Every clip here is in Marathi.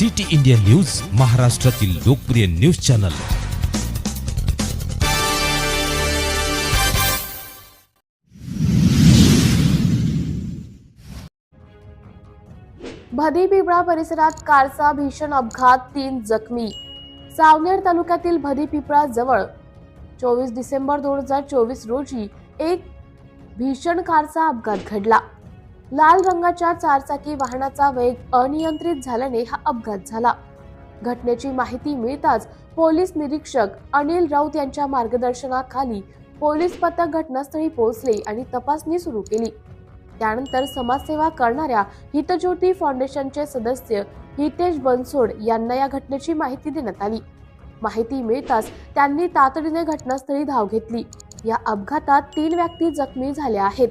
सिटी इंडिया न्यूज महाराष्ट्रातील लोकप्रिय न्यूज चॅनल. भदी पिपळा परिसरात कारचा भीषण अपघात तीन जखमी. सावनेर तालुक्यातील भदी पिपळा जवळ चोवीस डिसेंबर दोन हजार चोवीस रोजी एक भीषण कारचा अपघात घडला. लाल रंगाच्या चारचाकी वाहनाचा वेग अनियंत्रित झाल्याने हा अपघात झाला. घटनेची माहिती मिळताच पोलीस निरीक्षक अनिल राऊत यांच्या मार्गदर्शनाखाली पोलीस पथक घटनास्थळी पोहोचले आणि तपासणी सुरू केली. त्यानंतर समाजसेवा करणाऱ्या हितज्योती फाउंडेशनचे सदस्य हितेश बनसोड यांना या घटनेची माहिती देण्यात आली. माहिती मिळताच त्यांनी तातडीने घटनास्थळी धाव घेतली. या अपघातात तीन व्यक्ती जखमी झाल्या आहेत.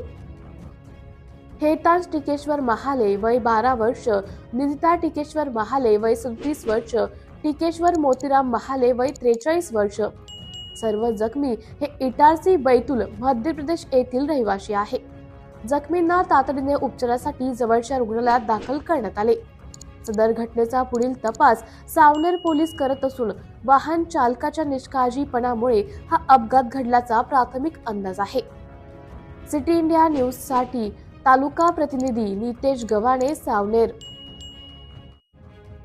हेतांश टिकेश्वर महाले वय बारा वर्ष निंदिता टिकेश्वर महाले वय सदतीस वर्ष टिकेश्वर मोतीराम महाले वय त्रेचाळीस वर्ष. सर्व जखमी हे इटारसी बैतूल मध्य प्रदेश येथील रहिवासी आहे. जखमींना तातडीने उपचारासाठी जवळच्या रुग्णालयात दाखल करण्यात आले. सदर घटनेचा पुढील तपास सावनेर पोलीस करत असून वाहन चालकाच्या निष्काळजीपणामुळे हा अपघात घडल्याचा प्राथमिक अंदाज आहे. सिटी इंडिया न्यूजसाठी तालुका प्रतिनिधी नितेश गव्हाणे सावनेर.